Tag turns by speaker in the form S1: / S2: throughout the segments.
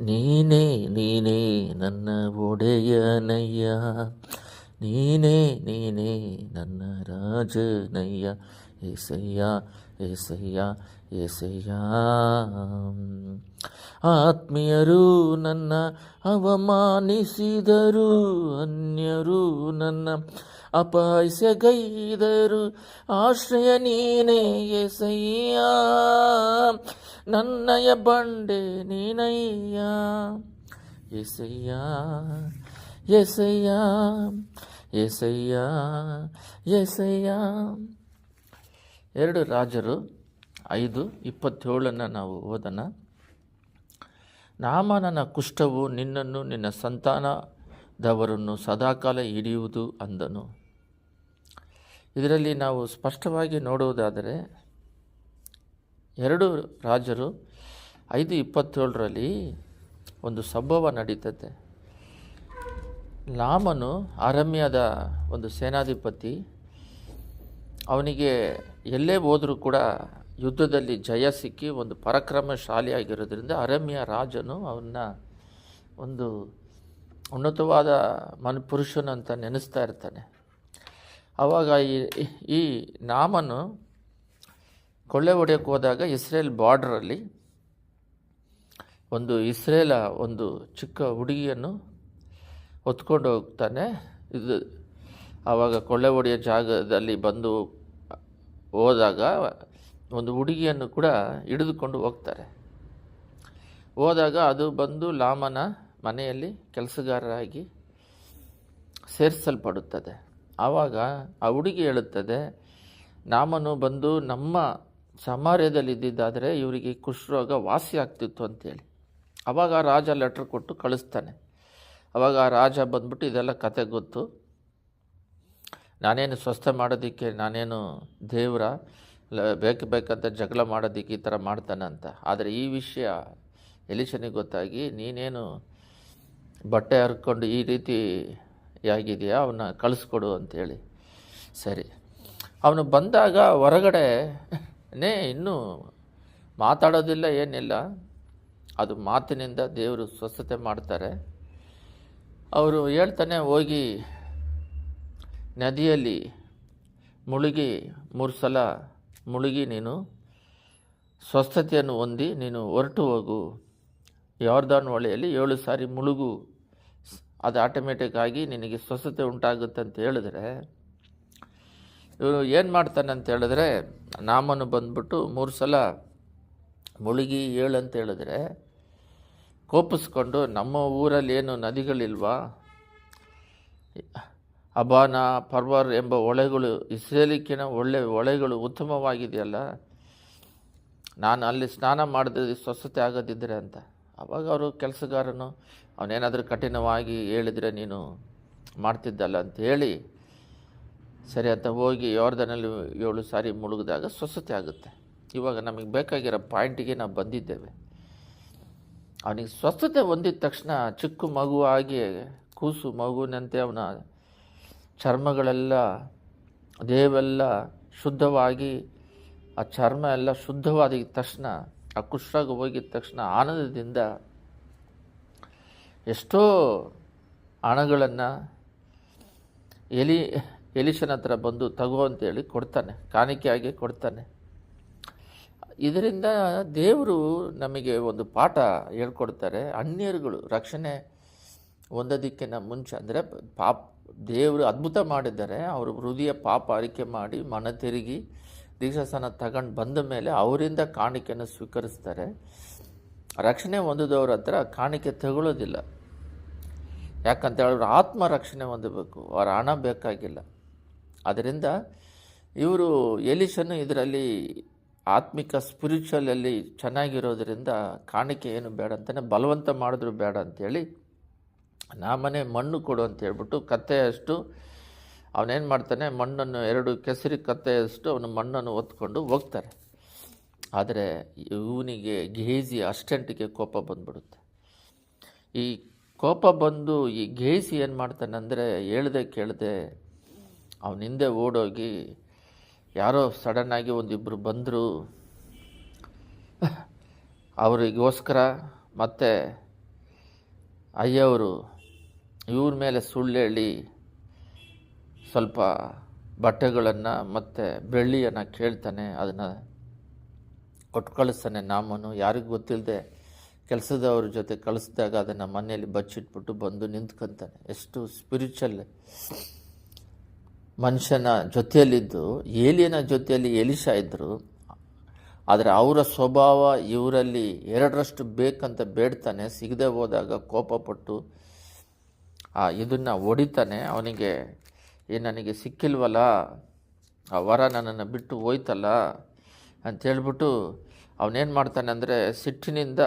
S1: ನೀನೇ ನೀನೇ ನನ್ನ ಒಡೆಯನಯ್ಯ. ನೀನೇ ನೀನೇ ನನ್ನ ರಾಜನಯ್ಯ. ಏಸಯ್ಯ ಏಸಯ್ಯ ಏಸಯ್ಯ. ಆತ್ಮೀಯರು ನನ್ನ ಅವಮಾನಿಸಿದರು, ಅನ್ಯರು ನನ್ನ ಅಪಾಯಸಗೈದರು ಆಶ್ರಯ ನೀನೇ ಎಸಯ್ಯ ನನ್ನಯ ಬಂಡೆ ನೀನಯ್ಯ. ಎಸಯ್ಯ ಎಸಯ್ಯ ಎಸಯ್ಯ ಎಸಯ್ಯ ಎರಡು ರಾಜರು, ಐದು, ಇಪ್ಪತ್ತೇಳನ್ನು ನಾವು ಓದೋಣ. ನಾಮನನ ಕುಷ್ಠವು, ನಿನ್ನನ್ನು ನಿನ್ನ ಸಂತಾನದವರನ್ನು ಸದಾಕಾಲ ಹಿಡಿಯುವುದು ಅಂದನು. ಇದರಲ್ಲಿ ನಾವು ಸ್ಪಷ್ಟವಾಗಿ ನೋಡುವುದಾದರೆ ಎರಡು ರಾಜರು ಐದು ಇಪ್ಪತ್ತೇಳರಲ್ಲಿ ಒಂದು ಸಂಭವ ನಡೀತದೆ. ಲಾಮನು ಅರಮ್ಯದ ಒಂದು ಸೇನಾಧಿಪತಿ. ಅವನಿಗೆ ಎಲ್ಲೇ ಹೋದರೂ ಕೂಡ ಯುದ್ಧದಲ್ಲಿ ಜಯ ಸಿಕ್ಕಿ ಒಂದು ಪರಾಕ್ರಮಶಾಲಿಯಾಗಿರೋದ್ರಿಂದ ಅರಮ್ಯ ರಾಜನು ಅವನ್ನ ಒಂದು ಉನ್ನತವಾದ ಮನ್ ಪುರುಷನಂತ ನೆನೆಸ್ತಾ ಇರ್ತಾನೆ. ಆವಾಗ ಈ ಈ ನಾಮನು ಕೊಳ್ಳೆ ಹೊಡೆಯೋಕ್ಕೆ ಹೋದಾಗ ಇಸ್ರೇಲ್ ಬಾರ್ಡ್ರಲ್ಲಿ ಒಂದು ಇಸ್ರೇಲ ಒಂದು ಚಿಕ್ಕ ಹುಡುಗಿಯನ್ನು ಹೊತ್ಕೊಂಡು ಹೋಗ್ತಾನೆ. ಇದು ಆವಾಗ ಕೊಳ್ಳೆ ಹೊಡೆಯೋ ಜಾಗದಲ್ಲಿ ಬಂದು ಹೋದಾಗ ಒಂದು ಹುಡುಗಿಯನ್ನು ಕೂಡ ಹಿಡಿದುಕೊಂಡು ಹೋಗ್ತಾರೆ. ಹೋದಾಗ ಅದು ಬಂದು ಲಾಮನ ಮನೆಯಲ್ಲಿ ಕೆಲಸಗಾರರಾಗಿ ಸೇರಿಸಲ್ಪಡುತ್ತದೆ. ಆವಾಗ ಆ ಹುಡುಗಿ ಹೇಳುತ್ತದೆ, ನಾಮನು ಬಂದು ನಮ್ಮ ಸಮಾರ್ಯದಲ್ಲಿ ಇದ್ದಿದ್ದಾದರೆ ಇವರಿಗೆ ಕುಷ್ಠರೋಗ ವಾಸಿ ಆಗ್ತಿತ್ತು ಅಂತೇಳಿ. ಅವಾಗ ರಾಜ ಲೆಟ್ರ್ ಕೊಟ್ಟು ಕಳಿಸ್ತಾನೆ. ಅವಾಗ ಆ ರಾಜ ಬಂದ್ಬಿಟ್ಟು ಇದೆಲ್ಲ ಕತೆ ಗೊತ್ತು. ನಾನೇನು ಸ್ವಸ್ಥ ಮಾಡೋದಕ್ಕೆ, ನಾನೇನು ದೇವರ ಬೇಕು, ಬೇಕಂತ ಜಗಳ ಮಾಡೋದಕ್ಕೆ ಈ ಥರ ಮಾಡ್ತಾನೆ ಅಂತ. ಆದರೆ ಈ ವಿಷಯ ಎಲಿಶನಿಗೆ ಗೊತ್ತಾಗಿ, ನೀನೇನು ಬಟ್ಟೆ ಹರ್ಕೊಂಡು ಈ ರೀತಿ ಆಗಿದೆಯಾ ಅವನ್ನ ಕಳಿಸ್ಕೊಡು ಅಂತೇಳಿ. ಸರಿ. ಅವನು ಬಂದಾಗ ಹೊರಗಡೆ ನೇ, ಇನ್ನೂ ಮಾತಾಡೋದಿಲ್ಲ, ಏನಿಲ್ಲ. ಅದು ಮಾತಿನಿಂದ ದೇವರು ಸ್ವಸ್ಥತೆ ಮಾಡ್ತಾರೆ. ಅವರು ಹೇಳ್ತಾನೆ, ಹೋಗಿ ನದಿಯಲ್ಲಿ ಮುಳುಗಿ, ಮೂರು ಸಲ ಮುಳುಗಿ ನೀನು, ಸ್ವಸ್ಥತೆಯನ್ನು ಹೊಂದಿ ನೀನು ಹೊರಟು ಹೋಗು. ಯಾರ್ದಾನ್ ಹೊಳೆಯಲ್ಲಿ ಏಳು ಸಾರಿ ಮುಳುಗು. ಅದು ಆಟೋಮೆಟಿಕ್ ಆಗಿ ನಿನಗೆ ಸ್ವಸ್ಥತೆ ಉಂಟಾಗುತ್ತೆ ಅಂತ ಹೇಳಿದ್ರೆ ಇವರು ಏನು ಮಾಡ್ತಾನೆ ಅಂತ ಹೇಳಿದ್ರೆ, ನಾಮನು ಬಂದ್ಬಿಟ್ಟು ಮೂರು ಸಲ ಮುಳುಗಿ ಏಳು ಅಂತ ಹೇಳಿದ್ರೆ, ಕೋಪಿಸ್ಕೊಂಡು ನಮ್ಮ ಊರಲ್ಲಿ ಏನು ನದಿಗಳಿಲ್ವಾ? ಅಬಾನ, ಪರ್ವರ್ ಎಂಬ ಹೊಳೆಗಳು ಇಸ್ರೇಲಿಕ್ಕಿನ ಒಳ್ಳೆ ಹೊಳೆಗಳು ಉತ್ತಮವಾಗಿದೆಯಲ್ಲ, ನಾನು ಅಲ್ಲಿ ಸ್ನಾನ ಮಾಡಿದ್ರೆ ಸ್ವಸ್ಥತೆ ಆಗೋದಿದ್ದರೆ ಅಂತ. ಅವಾಗ ಅವರು ಕೆಲಸಗಾರನು, ಅವನೇನಾದರೂ ಕಠಿಣವಾಗಿ ಹೇಳಿದರೆ ನೀನು ಮಾಡ್ತಿದ್ದಲ್ಲ ಅಂತ ಹೇಳಿ ಸರಿ ಅಂತ ಹೋಗಿ ಯೋರ್ಧನಲ್ಲಿ ಏಳು ಸಾರಿ ಮುಳುಗಿದಾಗ ಸ್ವಸ್ಥತೆ ಆಗುತ್ತೆ. ಇವಾಗ ನಮಗೆ ಬೇಕಾಗಿರೋ ಪಾಯಿಂಟಿಗೆ ನಾವು ಬಂದಿದ್ದೇವೆ. ಅವನಿಗೆ ಸ್ವಸ್ಥತೆ ಹೊಂದಿದ ತಕ್ಷಣ ಚಿಕ್ಕ ಮಗು ಆಗಿ ಕೂಸು ಮಗುವಿನಂತೆ ಅವನ ಚರ್ಮಗಳೆಲ್ಲ ದೇವೆಲ್ಲ ಶುದ್ಧವಾಗಿ, ಆ ಚರ್ಮ ಎಲ್ಲ ಶುದ್ಧವಾದ ತಕ್ಷಣ ಆ ಕುಷ್ಠರೋಗ ಹೋಗಿದ ತಕ್ಷಣ ಆನಂದದಿಂದ ಎಷ್ಟೋ ಹಣಗಳನ್ನು ಎಲಿ ಎಲಿಶನ ಹತ್ರ ಬಂದು ತಗೋ ಅಂತೇಳಿ ಕೊಡ್ತಾನೆ, ಕಾಣಿಕೆಯಾಗಿ ಕೊಡ್ತಾನೆ. ಇದರಿಂದ ದೇವರು ನಮಗೆ ಒಂದು ಪಾಠ ಹೇಳ್ಕೊಡ್ತಾರೆ. ಅನ್ಯರುಗಳು, ರಕ್ಷಣೆ ಹೊಂದೋದಕ್ಕಿಂತ ಮುಂಚೆ, ಅಂದರೆ ಪಾಪ, ದೇವರು ಅದ್ಭುತ ಮಾಡಿದ್ದಾರೆ. ಅವರು ಹೃದಯ ಪಾಪ ಆರಿಕೆ ಮಾಡಿ ಮನ ತಿರುಗಿ ದೀಕ್ಷಾಸನ ತಗೊಂಡು ಬಂದ ಮೇಲೆ ಅವರಿಂದ ಕಾಣಿಕೆಯನ್ನು ಸ್ವೀಕರಿಸ್ತಾರೆ. ರಕ್ಷಣೆ ಹೊಂದಿದವ್ರ ಹತ್ರ ಕಾಣಿಕೆ ತಗೊಳ್ಳೋದಿಲ್ಲ. ಯಾಕಂತ ಹೇಳಿದ್ರೆ ಆತ್ಮ ರಕ್ಷಣೆ ಹೊಂದಬೇಕು, ಅವರ ಹಣ ಬೇಕಾಗಿಲ್ಲ. ಅದರಿಂದ ಇವರು ಎಲಿಸನ್ನು ಇದರಲ್ಲಿ ಆತ್ಮಿಕ ಸ್ಪಿರಿಚುವಲಲ್ಲಿ ಚೆನ್ನಾಗಿರೋದರಿಂದ ಕಾಣಿಕೆ ಏನು ಬೇಡ ಅಂತಾನೆ ಬಲವಂತ ಮಾಡಿದ್ರು ಬೇಡ ಅಂತೇಳಿ ನಾಮನೆ ಮಣ್ಣು ಕೊಡು ಅಂತ ಹೇಳ್ಬಿಟ್ಟು ಕತ್ತೆಯಷ್ಟು ಅವನೇನು ಮಾಡ್ತಾನೆ ಮಣ್ಣನ್ನು ಎರಡು ಕೆಸರಿ ಕತ್ತೆಯಷ್ಟು ಅವನು ಮಣ್ಣನ್ನು ಒತ್ಕೊಂಡು ಹೋಗ್ತಾರೆ. ಆದರೆ ಇವನಿಗೆ ಗೇಜಿ ಅಷ್ಟೆಂಟಿಗೆ ಕೋಪ ಬಂದ್ಬಿಡುತ್ತೆ. ಈ ಕೋಪ ಬಂದು ಈ ಗೇಜಿ ಏನು ಮಾಡ್ತಾನೆ ಅಂದರೆ ಹೇಳ್ದೆ ಕೇಳದೆ ಅವನ ಹಿಂದೆ ಓಡೋಗಿ ಯಾರೋ ಸಡನ್ನಾಗಿ ಒಂದಿಬ್ಬರು ಬಂದರು. ಅವರಿಗೋಸ್ಕರ ಮತ್ತು ಅಯ್ಯವರು ಇವ್ರ ಮೇಲೆ ಸುಳ್ಳು ಹೇಳಿ ಸ್ವಲ್ಪ ಬಟ್ಟೆಗಳನ್ನು ಮತ್ತು ಬೆಳ್ಳಿಯನ್ನು ಕೇಳ್ತಾನೆ, ಅದನ್ನು ಕೊಟ್ಟು ಕಳಿಸ್ತಾನೆ ನಾಮನು. ಯಾರಿಗೂ ಗೊತ್ತಿಲ್ಲದೆ ಕೆಲಸದವ್ರ ಜೊತೆ ಕಳಿಸಿದಾಗ ಅದನ್ನು ಮನೆಯಲ್ಲಿ ಬಚ್ಚಿಟ್ಬಿಟ್ಟು ಬಂದು ನಿಂತ್ಕೊಂತಾನೆ. ಎಷ್ಟು ಸ್ಪಿರಿಚುವಲ್ ಮನುಷ್ಯನ ಜೊತೆಯಲ್ಲಿದ್ದು, ಏಲಿಯನ ಜೊತೆಯಲ್ಲಿ ಎಲಿಶಾ ಇದ್ದರು ಆದರೆ ಅವರ ಸ್ವಭಾವ ಇವರಲ್ಲಿ ಎರಡರಷ್ಟು ಬೇಕಂತ ಬೇಡ್ತಾನೆ. ಸಿಗದೆ ಹೋದಾಗ ಕೋಪಪಟ್ಟು, ಆ, ಇದನ್ನು ಹೊಡಿತಾನೆ. ಅವನಿಗೆ, ಏ, ನನಗೆ ಸಿಕ್ಕಿಲ್ವಲ್ಲ? ಆ ವರ ನನ್ನನ್ನು ಬಿಟ್ಟು ಹೋಯ್ತಲ್ಲ? ಅಂತೇಳ್ಬಿಟ್ಟು ಅವನೇನು ಮಾಡ್ತಾನೆ ಅಂದರೆ, ಸಿಟ್ಟಿನಿಂದ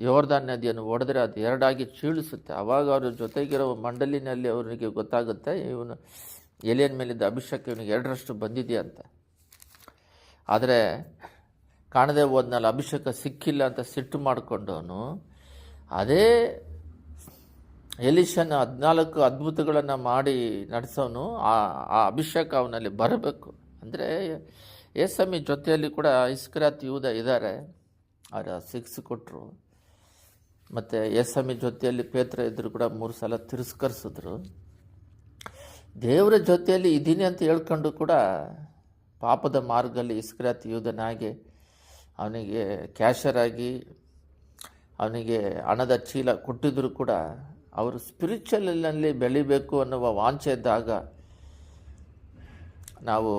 S1: ಯೋರ್ದಾನ್ ನದಿಯನ್ನು ಹೊಡೆದ್ರೆ ಅದು ಎರಡಾಗಿ ಚೀಳಿಸುತ್ತೆ. ಆವಾಗ ಅವ್ರ ಜೊತೆಗಿರೋ ಮಂಡಲಿನಲ್ಲಿ ಅವರಿಗೆ ಗೊತ್ತಾಗುತ್ತೆ, ಇವನು ಎಲಿಯನ್ ಮೇಲಿದ್ದ ಅಭಿಷೇಕ ಇವನಿಗೆ ಎರಡರಷ್ಟು ಬಂದಿದೆಯಂತೆ ಆದರೆ ಕಾಣದೆ ಹೋದ್ನಲ್ಲಿ ಅಭಿಷೇಕ ಸಿಕ್ಕಿಲ್ಲ ಅಂತ ಸಿಟ್ಟು ಮಾಡಿಕೊಂಡವನು. ಅದೇ ಎಲಿಷನ್ ಹದಿನಾಲ್ಕು ಅದ್ಭುತಗಳನ್ನು ಮಾಡಿ ನಡೆಸೋನು, ಆ ಆ ಅಭಿಷೇಕ ಅವನಲ್ಲಿ ಬರಬೇಕು. ಅಂದರೆ ಏಸಮಿ ಜೊತೆಯಲ್ಲಿ ಕೂಡ ಇಸ್ಕ್ರಾತ್ ಯೂದ ಇದ್ದಾರೆ ಅವರ ಸಿಕ್ಸ್ ಕೊಟ್ಟರು ಮತ್ತು ಏಸಮಿ ಜೊತೆಯಲ್ಲಿ ಪೇತ್ರ ಇದ್ದರು ಕೂಡ ಮೂರು ಸಲ ತಿರಸ್ಕರಿಸಿದ್ರು. ದೇವರ ಜೊತೆಯಲ್ಲಿ ಇದ್ದೀನಿ ಅಂತ ಹೇಳ್ಕೊಂಡು ಕೂಡ ಪಾಪದ ಮಾರ್ಗದಲ್ಲಿ ಇಸ್ಕ್ರಾತ್ ಯೂದನಾಗಿ ಅವನಿಗೆ ಕ್ಯಾಶರ್ ಆಗಿ ಅವನಿಗೆ ಹಣದ ಚೀಲ ಕೊಟ್ಟಿದ್ರು ಕೂಡ ಅವರು ಸ್ಪಿರಿಚುವಲ್ನಲ್ಲಿ ಬೆಳಿಬೇಕು ಅನ್ನುವ ವಾಂಛೆ ಇದ್ದಾಗ ನಾವು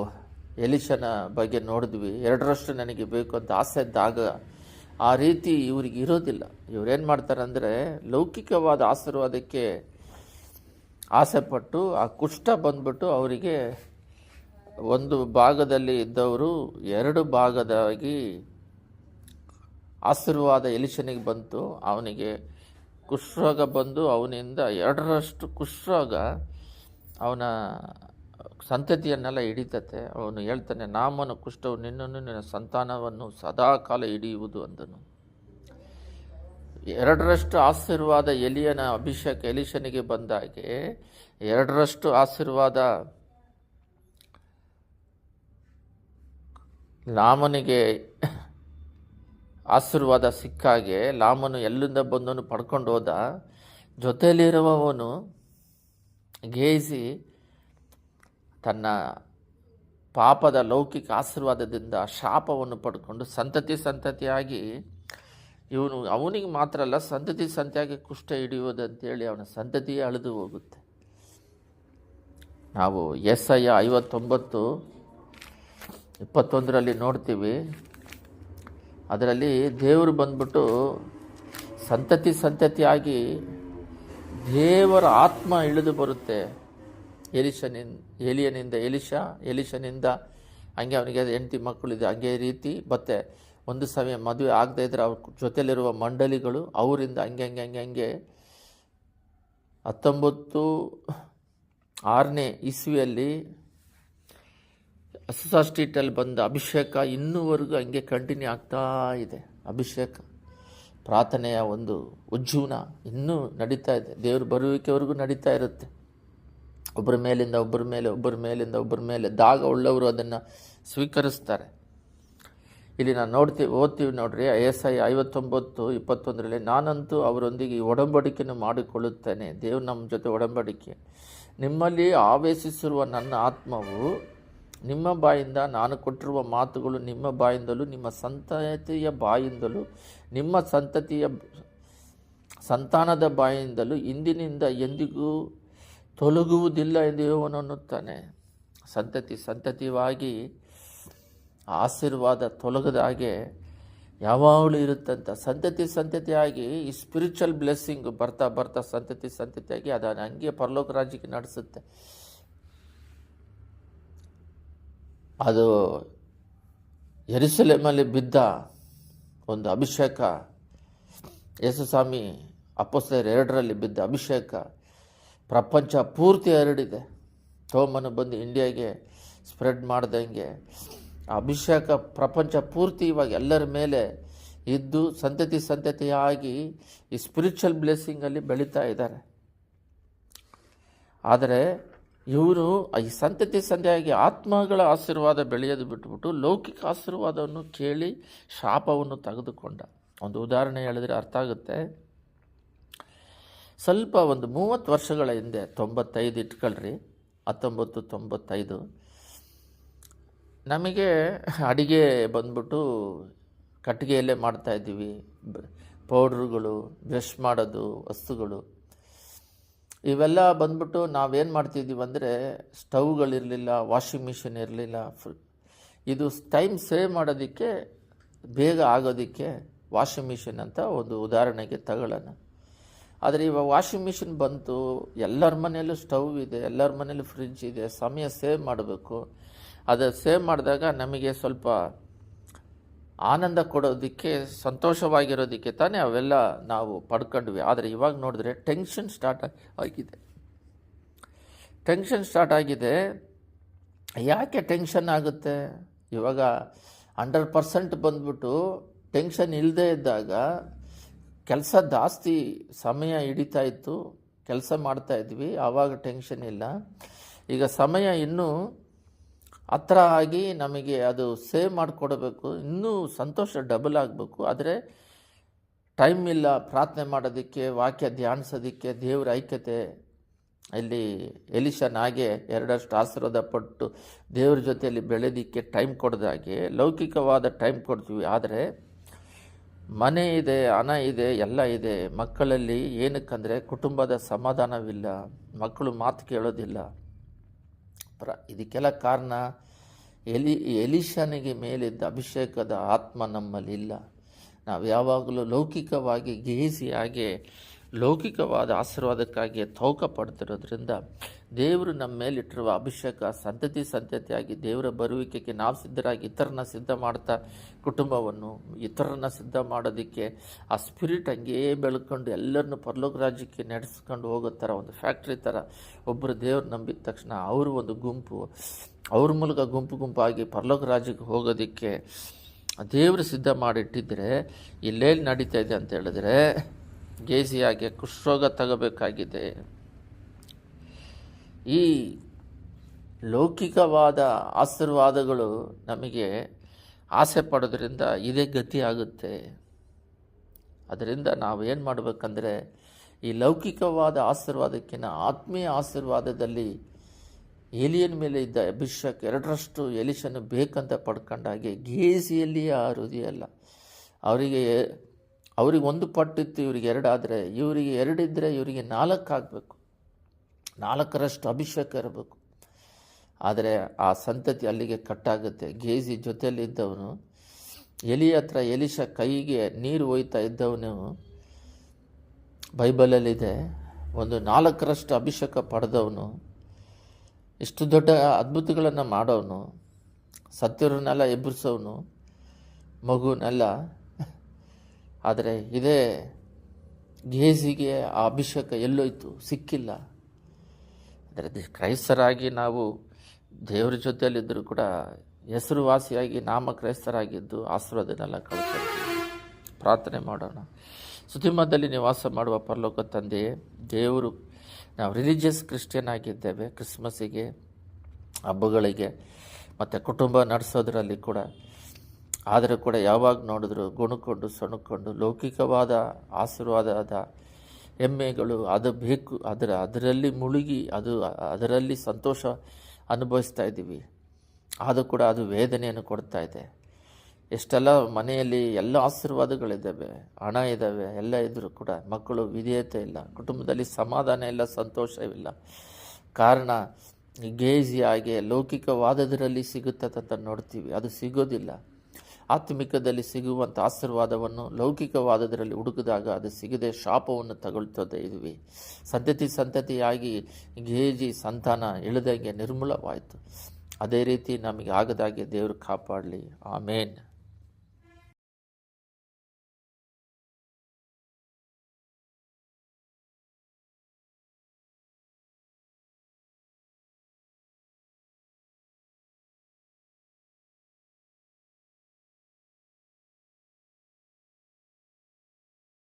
S1: ಎಲಿಶನ ಬಗ್ಗೆ ನೋಡಿದ್ವಿ. ಎರಡರಷ್ಟು ನನಗೆ ಬೇಕು ಅಂತ ಆಸೆ ಇದ್ದಾಗ ಆ ರೀತಿ ಇವ್ರಿಗೆ ಇರೋದಿಲ್ಲ. ಇವ್ರೇನು ಮಾಡ್ತಾರೆ ಅಂದರೆ ಲೌಕಿಕವಾದ ಆಶೀರ್ವಾದಕ್ಕೆ ಆಸೆಪಟ್ಟು, ಆ ಕುಷ್ಠ ಬಂದ್ಬಿಟ್ಟು ಅವರಿಗೆ ಒಂದು ಭಾಗದಲ್ಲಿ ಇದ್ದವರು ಎರಡು ಭಾಗದಾಗಿ ಆಶೀರ್ವಾದ ಎಲಿಶನಿಗೆ ಬಂತು. ಅವನಿಗೆ ಕುಷ್ಠರೋಗ ಬಂದು ಅವನಿಂದ ಎರಡರಷ್ಟು ಕುಷ್ಠರೋಗ ಅವನ ಸಂತತಿಯನ್ನೆಲ್ಲ ಹಿಡಿತತೆ. ಅವನು ಹೇಳ್ತಾನೆ, ನಾಮನ ಕುಷ್ಠವು ನಿನ್ನನ್ನು ನಿನ್ನ ಸಂತಾನವನ್ನು ಸದಾಕಾಲ ಹಿಡಿಯುವುದು ಅಂದನು. ಎರಡರಷ್ಟು ಆಶೀರ್ವಾದ ಎಲಿಯನ ಅಭಿಷೇಕ ಎಲಿಶನಿಗೆ ಬಂದಾಗೆ ಎರಡರಷ್ಟು ಆಶೀರ್ವಾದ ಲಾಮನಿಗೆ ಆಶೀರ್ವಾದ ಸಿಕ್ಕಾಗೆ ಲಾಮನು ಎಲ್ಲಿಂದ ಬಂದನು ಪಡ್ಕೊಂಡು ಹೋದ. ಜೊತೆಯಲ್ಲಿರುವವನು ಗೇಯಿಸಿ ತನ್ನ ಪಾಪದ ಲೌಕಿಕ ಆಶೀರ್ವಾದದಿಂದ ಶಾಪವನ್ನು ಪಡ್ಕೊಂಡು ಸಂತತಿ ಸಂತತಿಯಾಗಿ ಇವನು ಅವನಿಗೆ ಮಾತ್ರ ಅಲ್ಲ, ಸಂತತಿ ಸಂತೆಯಾಗಿ ಕುಷ್ಠ ಹಿಡಿಯುವುದಂತೇಳಿ ಅವನ ಸಂತತಿಯೇ ಅಳೆದು ಹೋಗುತ್ತೆ. ನಾವು ಎಸ್ ಐ ಐವತ್ತೊಂಬತ್ತು, ಇಪ್ಪತ್ತೊಂದರಲ್ಲಿ ನೋಡ್ತೀವಿ. ಅದರಲ್ಲಿ ದೇವರು ಬಂದ್ಬಿಟ್ಟು ಸಂತತಿ ಸಂತತಿಯಾಗಿ ದೇವರ ಆತ್ಮ ಇಳಿದು ಬರುತ್ತೆ. ಎಲಿಶನಿಂದ ಎಲಿಯನಿಂದ ಎಲಿಶ ಎಲಿಶನಿಂದ ಹಂಗೆ ಅವನಿಗೆ ಹೆಂಡತಿ ಮಕ್ಕಳಿದೆ, ಹಂಗೆ ರೀತಿ. ಮತ್ತು ಒಂದು ಸಮಯ ಮದುವೆ ಆಗದೇ ಇದ್ದರೆ ಅವ್ರ ಜೊತೆಯಲ್ಲಿರುವ ಮಂಡಳಿಗಳು ಅವರಿಂದ ಹಂಗೆ ಹಂಗೆ ಹಂಗೆ ಹಂಗೆ ಹತ್ತೊಂಬತ್ತು ಆರನೇ ಇಸ್ವಿಯಲ್ಲಿ ಅಸ್ಸಾ ಸ್ಟ್ರೀಟಲ್ಲಿ ಬಂದ ಅಭಿಷೇಕ ಇನ್ನೂವರೆಗೂ ಹಂಗೆ ಕಂಟಿನ್ಯೂ ಆಗ್ತಾ ಇದೆ. ಅಭಿಷೇಕ ಪ್ರಾರ್ಥನೆಯ ಒಂದು ಉಜ್ಜೀವನ ಇನ್ನೂ ನಡೀತಾ ಇದೆ. ದೇವ್ರ ಬರುವಿಕೆವರೆಗೂ ನಡೀತಾ ಇರುತ್ತೆ. ಒಬ್ಬರ ಮೇಲಿಂದ ಒಬ್ಬರ ಮೇಲೆ, ಒಬ್ಬರ ಮೇಲಿಂದ ಒಬ್ಬರ ಮೇಲೆ ದಾಗ ಉಳ್ಳವರು ಅದನ್ನು ಸ್ವೀಕರಿಸ್ತಾರೆ. ಇಲ್ಲಿ ನಾನು ನೋಡ್ತೀವಿ ಓದ್ತೀವಿ ನೋಡ್ರಿ ಐ ಎಸ್ ಐ ಐವತ್ತೊಂಬತ್ತು, ಇಪ್ಪತ್ತೊಂದರಲ್ಲಿ, ನಾನಂತೂ ಅವರೊಂದಿಗೆ ಒಡಂಬಡಿಕೆಯನ್ನು ಮಾಡಿಕೊಳ್ಳುತ್ತೇನೆ. ದೇವ್ರು ನಮ್ಮ ಜೊತೆ ಒಡಂಬಡಿಕೆ. ನಿಮ್ಮಲ್ಲಿ ಆವೇಶಿಸಿರುವ ನನ್ನ ಆತ್ಮವು ನಿಮ್ಮ ಬಾಯಿಂದ ನಾನು ಕೊಟ್ಟಿರುವ ಮಾತುಗಳು ನಿಮ್ಮ ಬಾಯಿಂದಲೂ, ನಿಮ್ಮ ಸಂತತಿಯ ಬಾಯಿಂದಲೂ, ನಿಮ್ಮ ಸಂತತಿಯ ಸಂತಾನದ ಬಾಯಿಂದಲೂ ಇಂದಿನಿಂದ ಎಂದಿಗೂ ತೊಲಗುವುದಿಲ್ಲ ಎಂದು ಯೋವನು ಅನ್ನುತ್ತಾನೆ. ಸಂತತಿ, ಸಂತತಿಯಾಗಿ ಆಶೀರ್ವಾದ ತೊಲಗದ ಹಾಗೆ ಯಾವಾಗಲೂ ಇರುತ್ತಂತ. ಸಂತತಿ, ಸಂತತಿಯಾಗಿ ಈ ಸ್ಪಿರಿಚುವಲ್ ಬ್ಲೆಸ್ಸಿಂಗ್ ಬರ್ತಾ ಬರ್ತಾ ಸಂತತಿ, ಸಂತತಿಯಾಗಿ ಅದನ್ನು ಹಂಗೆ ಪರಲೋಕ ರಾಜ್ಯಕ್ಕೆ ನಡೆಸುತ್ತೆ. ಅದು ಎರಿಸಲೆಮಲ್ಲಿ ಬಿದ್ದ ಒಂದು ಅಭಿಷೇಕ, ಯೇಸುಸ್ವಾಮಿ ಅಪ್ಪಸ್ತರ್ ಎರಡರಲ್ಲಿ ಬಿದ್ದ ಅಭಿಷೇಕ, ಪ್ರಪಂಚ ಪೂರ್ತಿ ಹರಡಿದೆ. ತೋಮನ ಬಂದು ಇಂಡಿಯಾಗೆ ಸ್ಪ್ರೆಡ್ ಮಾಡ್ದಂಗೆ. ಅಭಿಷೇಕ ಪ್ರಪಂಚ ಪೂರ್ತಿ ಇವಾಗ ಎಲ್ಲರ ಮೇಲೆ ಇದ್ದು ಸಂತತಿ ಸಂತತಿಯಾಗಿ ಈ ಸ್ಪಿರಿಚುವಲ್ ಬ್ಲೆಸ್ಸಿಂಗಲ್ಲಿ ಬೆಳೀತಾ ಇದ್ದಾರೆ. ಆದರೆ ಇವರು ಈ ಸಂತತಿ ಸಂತೆಯಾಗಿ ಆತ್ಮಗಳ ಆಶೀರ್ವಾದ ಬೆಳೆಯೋದು ಬಿಟ್ಬಿಟ್ಟು ಲೌಕಿಕ ಆಶೀರ್ವಾದವನ್ನು ಕೇಳಿ ಶಾಪವನ್ನು ತೆಗೆದುಕೊಂಡ. ಒಂದು ಉದಾಹರಣೆ ಹೇಳಿದ್ರೆ ಅರ್ಥ ಆಗುತ್ತೆ. ಸ್ವಲ್ಪ ಒಂದು ಮೂವತ್ತು ವರ್ಷಗಳ ಹಿಂದೆ ತೊಂಬತ್ತೈದು ಇಟ್ಕೊಳ್ರಿ, ಹತ್ತೊಂಬತ್ತು ತೊಂಬತ್ತೈದು ನಮಗೆ ಅಡಿಗೆ ಬಂದ್ಬಿಟ್ಟು ಕಟ್ಟಿಗೆಯಲ್ಲೇ ಮಾಡ್ತಾಯಿದ್ದೀವಿ ಪೌಡ್ರುಗಳು, ಬ್ರಷ್ ಮಾಡೋದು, ವಸ್ತುಗಳು. ಇವೆಲ್ಲ ಬಂದ್ಬಿಟ್ಟು ನಾವೇನು ಮಾಡ್ತಿದ್ದೀವಿ ಅಂದರೆ ಸ್ಟವ್ಗಳಿರಲಿಲ್ಲ, ವಾಷಿಂಗ್ ಮಿಷಿನ್ ಇರಲಿಲ್ಲ ಇದು ಟೈಮ್ ಸೇವ್ ಮಾಡೋದಕ್ಕೆ, ಬೇಗ ಆಗೋದಕ್ಕೆ ವಾಷಿಂಗ್ ಮಿಷಿನ್ ಅಂತ ಒಂದು ಉದಾಹರಣೆಗೆ ತಗೊಳ್ಳೋಣ. ಆದರೆ ಇವಾಗ ವಾಷಿಂಗ್ ಮಿಷಿನ್ ಬಂತು, ಎಲ್ಲರ ಮನೆಯಲ್ಲೂ ಸ್ಟವ್ ಇದೆ, ಎಲ್ಲರ ಮನೇಲೂ ಫ್ರಿಡ್ಜ್ ಇದೆ, ಸಮಯ ಸೇವ್ ಮಾಡಬೇಕು. ಅದು ಸೇವ್ ಮಾಡಿದಾಗ ನಮಗೆ ಸ್ವಲ್ಪ ಆನಂದ ಕೊಡೋದಕ್ಕೆ, ಸಂತೋಷವಾಗಿರೋದಕ್ಕೆ ತಾನೇ ಅವೆಲ್ಲ ನಾವು ಪಡ್ಕೊಂಡ್ವಿ. ಆದರೆ ಇವಾಗ ನೋಡಿದ್ರೆ ಟೆನ್ಷನ್ ಸ್ಟಾರ್ಟ್ ಆಗಿದೆ. ಟೆನ್ಷನ್ ಸ್ಟಾರ್ಟ್ ಆಗಿದೆ. ಯಾಕೆ ಟೆನ್ಷನ್ ಆಗುತ್ತೆ? ಇವಾಗ ಹಂಡ್ರೆಡ್ ಪರ್ಸೆಂಟ್ ಬಂದ್ಬಿಟ್ಟು ಟೆನ್ಷನ್ ಇಲ್ಲದೆ ಇದ್ದಾಗ ಕೆಲಸ ಜಾಸ್ತಿ ಸಮಯ ಹಿಡಿತಾ ಇತ್ತು. ಕೆಲಸ ಮಾಡ್ತಾ ಇದ್ವಿ. ಆವಾಗ ಟೆನ್ಷನ್ ಇಲ್ಲ. ಈಗ ಸಮಯ ಇನ್ನೂ ಹತ್ರ ಆಗಿ ನಮಗೆ ಅದು ಸೇವ್ ಮಾಡಿಕೊಡಬೇಕು. ಇನ್ನೂ ಸಂತೋಷ ಡಬಲ್ ಆಗಬೇಕು. ಆದರೆ ಟೈಮ್ ಇಲ್ಲ, ಪ್ರಾರ್ಥನೆ ಮಾಡೋದಕ್ಕೆ, ವಾಕ್ಯ ಧ್ಯಾನಿಸೋದಕ್ಕೆ, ದೇವರ ಐಕ್ಯತೆ. ಇಲ್ಲಿ ಎಲಿಶನ್ ಹಾಗೆ ಎರಡಷ್ಟು ಆಶೀರ್ವಾದ ಪಟ್ಟು ದೇವ್ರ ಜೊತೆಯಲ್ಲಿ ಬೆಳೆಯೋದಕ್ಕೆ ಟೈಮ್ ಕೊಡ್ದಾಗೆ ಲೌಕಿಕವಾದ ಟೈಮ್ ಕೊಡ್ತೀವಿ. ಆದರೆ ಮನೆ ಇದೆ, ಹಣ ಇದೆ, ಎಲ್ಲ ಇದೆ. ಮಕ್ಕಳಲ್ಲಿ ಏನಕ್ಕಂದರೆ ಕುಟುಂಬದ ಸಮಾಧಾನವಿಲ್ಲ. ಮಕ್ಕಳು ಮಾತು ಕೇಳೋದಿಲ್ಲ. ಪ್ರ ಇದಕ್ಕೆಲ್ಲ ಕಾರಣ ಎಲಿ ಎಲಿಶನಿಗೆ ಮೇಲಿದ್ದ ಅಭಿಷೇಕದ ಆತ್ಮ ನಮ್ಮಲ್ಲಿ ಇಲ್ಲ ನಾವು ಯಾವಾಗಲೂ ಲೌಕಿಕವಾಗಿ ಗೇಸಿಯಾಗಿ ಲೌಕಿಕವಾದ ಆಶೀರ್ವಾದಕ್ಕಾಗಿ ತೌಕ ಪಡ್ತಿರೋದ್ರಿಂದ ದೇವರು ನಮ್ಮ ಮೇಲಿಟ್ಟಿರುವ ಅಭಿಷೇಕ ಸಂತತಿ ಸಂತತಿಯಾಗಿ ದೇವರ ಬರುವಿಕೆಗೆ ನಾವು ಸಿದ್ಧರಾಗಿ ಇತರನ್ನ ಸಿದ್ಧ ಮಾಡ್ತಾ ಕುಟುಂಬವನ್ನು ಇತರನ್ನ ಸಿದ್ಧ ಮಾಡೋದಕ್ಕೆ ಆ ಸ್ಪಿರಿಟ್ ಹಂಗೇ ಬೆಳ್ಕೊಂಡು ಎಲ್ಲರನ್ನು ಪರಲೋಕ ರಾಜ್ಯಕ್ಕೆ ನಡೆಸ್ಕೊಂಡು ಹೋಗೋ ಥರ ಒಂದು ಫ್ಯಾಕ್ಟ್ರಿ ಥರ ಒಬ್ಬರು ದೇವ್ರು ನಂಬಿದ ತಕ್ಷಣ ಅವರು ಒಂದು ಗುಂಪು. ಅವ್ರ ಮೂಲಕ ಗುಂಪು ಗುಂಪಾಗಿ ಪರಲೋಕ ರಾಜ್ಯಕ್ಕೆ ಹೋಗೋದಕ್ಕೆ ದೇವರು ಸಿದ್ಧ ಮಾಡಿಟ್ಟಿದ್ರೆ ಇಲ್ಲೇಲಿ ನಡೀತಾ ಇದೆ ಅಂತ ಹೇಳಿದ್ರೆ ಗೇಸಿಯಾಗಿ ಕುಷ್ಠರೋಗ ತಗೋಬೇಕಾಗಿದೆ. ಈ ಲೌಕಿಕವಾದ ಆಶೀರ್ವಾದಗಳು ನಮಗೆ ಆಸೆ ಪಡೋದ್ರಿಂದ ಇದೇ ಗತಿ ಆಗುತ್ತೆ. ಅದರಿಂದ ನಾವು ಏನು ಮಾಡಬೇಕಂದ್ರೆ, ಈ ಲೌಕಿಕವಾದ ಆಶೀರ್ವಾದಕ್ಕಿಂತ ಆತ್ಮೀಯ ಆಶೀರ್ವಾದದಲ್ಲಿ ಏಲಿಯನ್ ಮೇಲೆ ಇದ್ದ ಅಭಿಷೇಕ್ ಎರಡರಷ್ಟು ಎಲಿಶನ್ನು ಬೇಕಂತ ಪಡ್ಕೊಂಡಾಗೆ ಗೇಸಿಯಲ್ಲಿಯೇ ಆ ಹೃದಯ ಅಲ್ಲ. ಅವರಿಗೆ ಅವ್ರಿಗೆ ಒಂದು ಪಟ್ಟಿತ್ತು, ಇವ್ರಿಗೆ ಎರಡಾದರೆ, ಇವರಿಗೆ ಎರಡಿದ್ದರೆ ಇವರಿಗೆ ನಾಲ್ಕು ಆಗಬೇಕು ನಾಲ್ಕರಷ್ಟು ಅಭಿಷೇಕ ಇರಬೇಕು. ಆದರೆ ಆ ಸಂತತಿ ಅಲ್ಲಿಗೆ ಕಟ್ಟಾಗುತ್ತೆ. ಗೇಜಿ ಜೊತೆಯಲ್ಲಿ ಇದ್ದವನು ಎಲಿ ಹತ್ರ ಎಲಿಶ ಕೈಗೆ ನೀರು ಒಯ್ತಾ ಇದ್ದವನು, ಬೈಬಲಲ್ಲಿದೆ, ಒಂದು ನಾಲ್ಕರಷ್ಟು ಅಭಿಷೇಕ ಪಡೆದವನು, ಇಷ್ಟು ದೊಡ್ಡ ಅದ್ಭುತಗಳನ್ನು ಮಾಡೋನು ಸತ್ಯರನ್ನೆಲ್ಲ ಎಬ್ಬರಿಸೋನು ಮಗುನೆಲ್ಲ. ಆದರೆ ಇದೇ ಗೇಜಿಗೆ ಆ ಅಭಿಷೇಕ ಎಲ್ಲೋಯ್ತು, ಸಿಕ್ಕಿಲ್ಲ. ಅಂದರೆ ಕ್ರೈಸ್ತರಾಗಿ ನಾವು ದೇವರ ಜೊತೆಯಲ್ಲಿದ್ದರೂ ಕೂಡ ಹೆಸರುವಾಸಿಯಾಗಿ ನಾಮ ಕ್ರೈಸ್ತರಾಗಿದ್ದು ಆಶೀರ್ವಾದನೆಲ್ಲ ಕಳ್ಕೊಳ್ತೀವಿ. ಪ್ರಾರ್ಥನೆ ಮಾಡೋಣ. ಸುತಿಮದಲ್ಲಿ ನಿವಾಸ ಮಾಡುವ ಪರಲೋಕ ತಂದೆಯೇ, ದೇವರು ನಾವು ರಿಲಿಜಿಯಸ್ ಕ್ರಿಶ್ಚಿಯನ್ ಆಗಿದ್ದೇವೆ ಕ್ರಿಸ್ಮಸ್ಸಿಗೆ, ಹಬ್ಬಗಳಿಗೆ, ಮತ್ತು ಕುಟುಂಬ ನಡೆಸೋದರಲ್ಲಿ ಕೂಡ. ಆದರೂ ಕೂಡ ಯಾವಾಗ ನೋಡಿದ್ರು ಗುಣಕೊಂಡು ಸಣುಕೊಂಡು ಲೌಕಿಕವಾದ ಆಶೀರ್ವಾದದ ಎಮ್ಮೆಗಳು ಅದು ಬೇಕು, ಅದರ, ಅದರಲ್ಲಿ ಮುಳುಗಿ, ಅದು, ಅದರಲ್ಲಿ ಸಂತೋಷ ಅನುಭವಿಸ್ತಾ ಇದ್ದೀವಿ. ಆದರೂ ಕೂಡ ಅದು ವೇದನೆಯನ್ನು ಕೊಡ್ತಾ ಇದೆ. ಎಷ್ಟೆಲ್ಲ ಮನೆಯಲ್ಲಿ ಎಲ್ಲ ಆಶೀರ್ವಾದಗಳಿದ್ದಾವೆ, ಹಣ ಇದ್ದಾವೆ, ಎಲ್ಲ ಇದ್ದರೂ ಕೂಡ ಮಕ್ಕಳು ವಿಧೇಯತೆ ಇಲ್ಲ, ಕುಟುಂಬದಲ್ಲಿ ಸಮಾಧಾನ ಇಲ್ಲ, ಸಂತೋಷವಿಲ್ಲ. ಕಾರಣ, ಗೇಜಿಯಾಗೆ ಲೌಕಿಕವಾದದರಲ್ಲಿ ಸಿಗುತ್ತಂತ ನೋಡ್ತೀವಿ. ಅದು ಸಿಗೋದಿಲ್ಲ. ಆತ್ಮಿಕದಲ್ಲಿ ಸಿಗುವಂಥ ಆಶೀರ್ವಾದವನ್ನು ಲೌಕಿಕವಾದದರಲ್ಲಿ ಹುಡುಕಿದಾಗ ಅದು ಸಿಗದೆ ಶಾಪವನ್ನು ತಗೊಳ್ತದೆ ಇದ್ವಿ. ಸಂತತಿ ಸಂತತಿಯಾಗಿ ಗೇಜಿ ಸಂತಾನ ಇಳಿದಂಗೆ ನಿರ್ಮೂಲವಾಯಿತು. ಅದೇ ರೀತಿ ನಮಗೆ ಆಗದಾಗೆ ದೇವರು ಕಾಪಾಡಲಿ. ಆಮೇನ್.